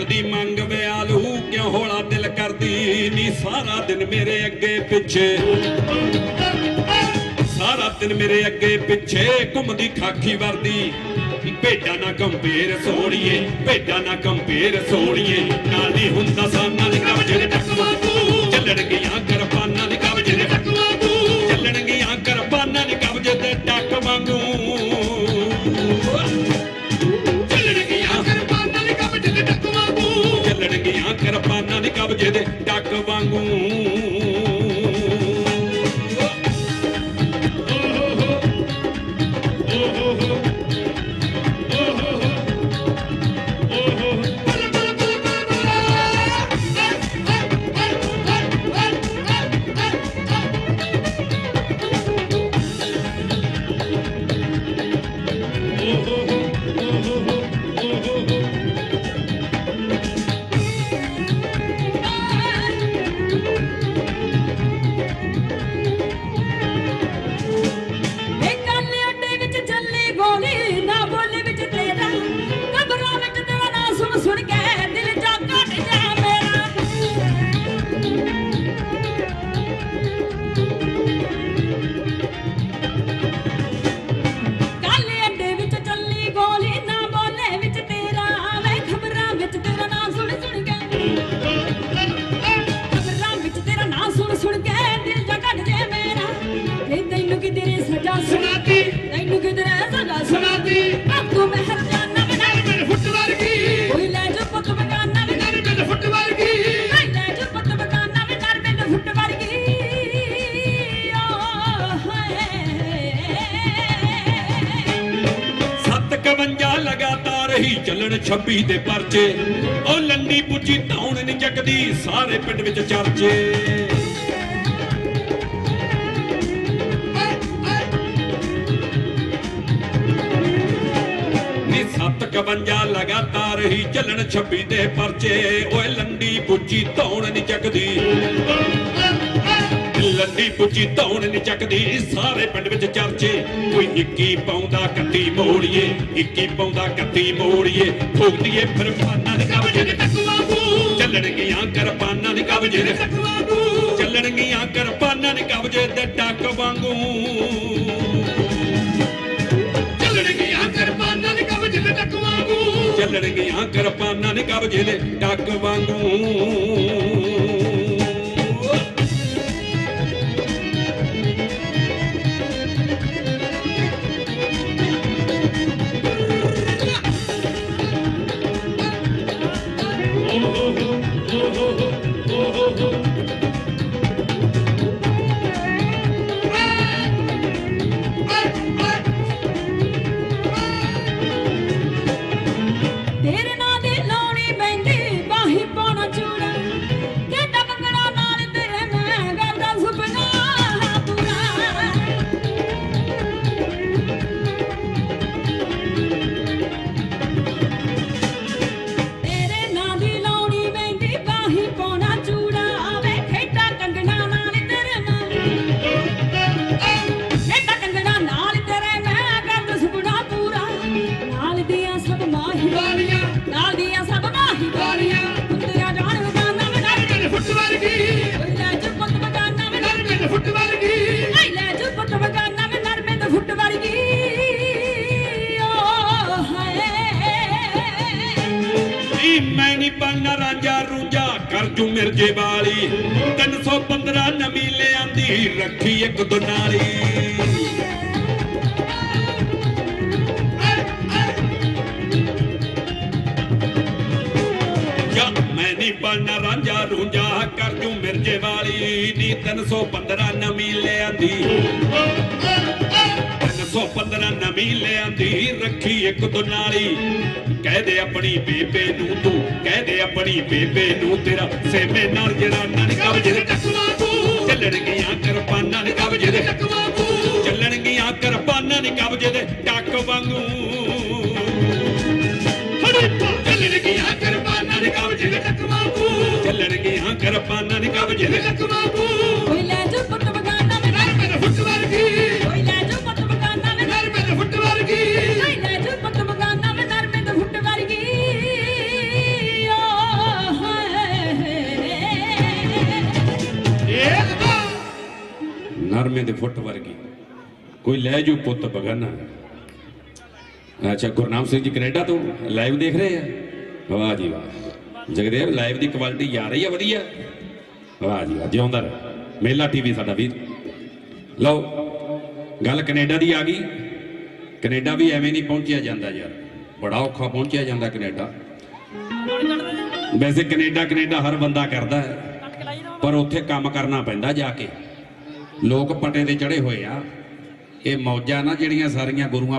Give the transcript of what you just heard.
ਨੀ ਮੰਗ ਵਿਆਲੂ ਕਿਉਂ ਹੋਲਾ ਦਿਲ ਕਰਦੀ ਨੀ? ਸਾਰਾ ਦਿਨ ਮੇਰੇ ਅੱਗੇ ਪਿੱਛੇ। ਸਾਰਾ ਦਿਨ ਮੇਰੇ ਅੱਗੇ ਪਿੱਛੇ, ਘੁੰਮਦੀ ਖਾਕੀ ਵਰਦੀ। ਭੇਡਾਂ ਨਾ ਕੰਪੇਰ ਸੋਣੀਏ ਭੇਡਾਂ ਨਾ ਕੰਪੇਰ ਸੋਣੀਏ ਨਾਲ ਨਹੀਂ ਹੁੰਦਾ ਸਾਨਾ ਦੇ ਕਬਜੇ ਦੇ ਟਕਵਾ ਤੂੰ ਚੱਲਣਗੀਆਂ ਕਰਪਾਨਾਂ ਕਰਪਾਨਾਂ ਦੇ ਟੱਕ ਵਾਂਗੂ। ਕਿ ਤੇਰੀ ਸਜ਼ਾ ਸੁਣਾਤੀ। ਤੈਨੂੰ ਕਿਧਰੇ ਸਜ਼ਾ ਸੁਣਾਤੀ। ਅਬ ਤੂੰ ਮਹਿਰ ਜਾਨਾ ਬਣਾ ਮੇਰੇ ਫੁੱਟ ਵਰਗੀ ਕੋਈ ਲੈ ਜੋ ਪੁੱਤ ਬਗਾਨਾ ਵੀ ਮੇਰੇ ਮੇਰੇ ਫੁੱਟ ਵਰਗੀ ਕੋਈ ਲੈ ਜੋ ਪੁੱਤ ਬਗਾਨਾ ਵੀ ਨਰ ਮੈਨੂੰ ਫੁੱਟ ਵਰਗੀ ਓ ਹਾਏ 751 ਲਗਾਤਾਰ ਹੀ ਚੱਲਣ 26 ਦੇ ਪਰਚੇ। ਉਹ ਲੰਡੀ ਪੁੱਜੀ ਧੌਣ ਨਹੀਂ ਚੱਕਦੀ। ਸਾਰੇ ਪਿੰਡ ਵਿੱਚ ਚਰਚੇ। 751 ਲਗਾਤਾਰ ਹੀ ਚੱਲਣ 26 ਦੇ ਪਰਚੇ। ਓਏ ਲੰਡੀ ਪੁੱਜੀ ਧੌਣ ਨਹੀਂ ਚੱਕਦੀ। ਲੰਡੀ ਪੁੱਜੀ ਧੌਣ ਨਹੀਂ ਚੱਕਦੀ। ਸਾਰੇ ਪਿੰਡ ਵਿੱਚ ਚਰਚੇ। ਕੋਈ ਇੱਕੀ ਪਾਉਂਦਾ ਕੱਤੀ ਮੋੜੀਏ ਇੱਕੀ ਪਾਉਂਦਾ ਕੱਤੀ ਮੋੜੀਏ। ਠੋਕਦੀਏ ਫਿਰ ਪਾਨਾਂ ਦੇ ਕਬਜੇ। ਦੇ ਟਕਵਾ ਤੂੰ ਚੱਲਣਗੀਆਂ ਕਰਪਾਨਾਂ ਦੇ ਕਬਜੇ। ਦੇ ਟਕਵਾ ਤੂੰ ਚੱਲਣਗੀਆਂ ਕਰਪਾਨਾਂ ਦੇ ਕਬਜੇ ਦੇ ਟੱਕ ਵਾਂਗੂ। ਕਰਪਾਨਾਂ ਦੇ ਕਬਜੇ ਦੇ ਡੱਕ ਵਾਂਗੂ। ਨੀ ਮੈਂ ਨਹੀਂ ਬਣਨਾ ਰਾਂਝਾ ਰੂੰਝਾ, ਕਰ ਜੂ ਮਿਰਜੇ ਵਾਲੀ। 315 ਨਵੀਂ ਲਿਆਂਦੀ, ਰੱਖੀ ਇੱਕ ਦੁਨਾਲੀ ਮੈਂ ਨਹੀਂ ਬਣਨਾ ਰਾਂਝਾ ਰੂੰਝਾ, ਕਰ ਜੂ ਮਿਰਜੇ ਵਾਲੀ। ਨੀ 315 ਨਵੀਂ ਲਿਆਂਦੀ। ਨਵੀਂ ਲਿਆਂਦੀ ਰੱਖੀ ਇੱਕ ਦੁਨਾਲੀ ਕਹਿ ਦੇ ਆਪਣੀ ਬੇਬੇ ਨੂੰ ਤੂੰ, ਕਹਿ ਦੇ ਆਪਣੀ ਬੇਬੇ ਨੂੰ ਤੇਰਾ ਸੇਮੇ ਨਾਲ ਜਿਹੜਾ ਨਨ ਕਬਜੇ ਟਕਵਾ ਤੂੰ ਚੱਲਣਗੀਆਂ ਕਰਪਾਨਾਂ ਦੇ ਕਬਜੇ ਦੇ। ਟਕਵਾ ਤੂੰ ਚੱਲਣਗੀਆਂ ਕਰਪਾਨਾਂ ਦੇ ਕਬਜੇ ਦੇ ਟੱਕ ਵਾਂਗੂ। ਚੱਲਣਗੀਆਂ ਕਰਪਾਨਾਂ ਦੇ ਕਬਜੇ ਦੇ ਟਕਵਾ ਤੂੰ ਚੱਲਣਗੀਆਂ ਕਰਪਾਨਾਂ ਦੇ ਕਬਜੇ ਦੇ। ਟਕਵਾ ਤੂੰ ਨਰਮੇ ਦੇ ਫੁੱਟ ਵਰਗੀ। ਕੋਈ ਲੈ ਜੂ ਪੁੱਤ ਬਗਨ। ਅੱਛਾ, ਗੁਰਨਾਮ ਸਿੰਘ ਜੀ ਕੈਨੇਡਾ ਤੋਂ ਲਾਈਵ ਦੇਖ ਰਹੇ ਆ? ਵਾਹ ਜੀ ਵਾਹ। ਜਗਦੇਵ ਲਾਈਵ ਦੀ ਕੁਆਲਿਟੀ ਜਾ ਰਹੀ ਆ, ਵਧੀਆ। ਵਾਹ ਜੀ ਵਾਹ, ਜਿਉਂਦਾ ਰਹੇ। ਮੇਲਾ ਟੀਵੀ ਸਾਡਾ ਵੀਰ ਲਓ, ਗੱਲ ਕੈਨੇਡਾ ਦੀ ਆ ਗਈ। ਕੈਨੇਡਾ ਵੀ ਐਵੇਂ ਨਹੀਂ ਪਹੁੰਚਿਆ ਜਾਂਦਾ ਯਾਰ। ਬੜਾ ਔਖਾ ਪਹੁੰਚਿਆ ਜਾਂਦਾ ਕੈਨੇਡਾ। ਵੈਸੇ ਕੈਨੇਡਾ ਕੈਨੇਡਾ ਹਰ ਬੰਦਾ ਕਰਦਾ ਹੈ। ਪਰ ਉੱਥੇ ਕੰਮ ਕਰਨਾ ਪੈਂਦਾ ਜਾ ਕੇ। ਲੋਕ ਪਟੇ ਤੇ ਚੜੇ ਹੋਏ ਆ। ਇਹ ਮੌਜਾਂ ਨਾ ਜਿਹੜੀਆਂ ਸਾਰੀਆਂ ਗੁਰੂਆਂ